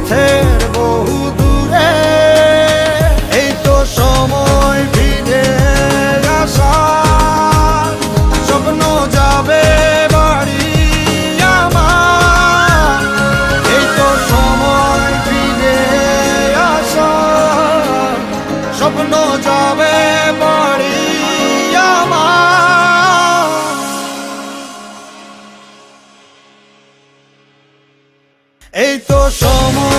পথের বহু দূরে, এই তো সময় ফিরে স্বপ্ন যাবে বাড়ি সময় আসার স্বপ্ন যাবে বাড়ি এই তো সব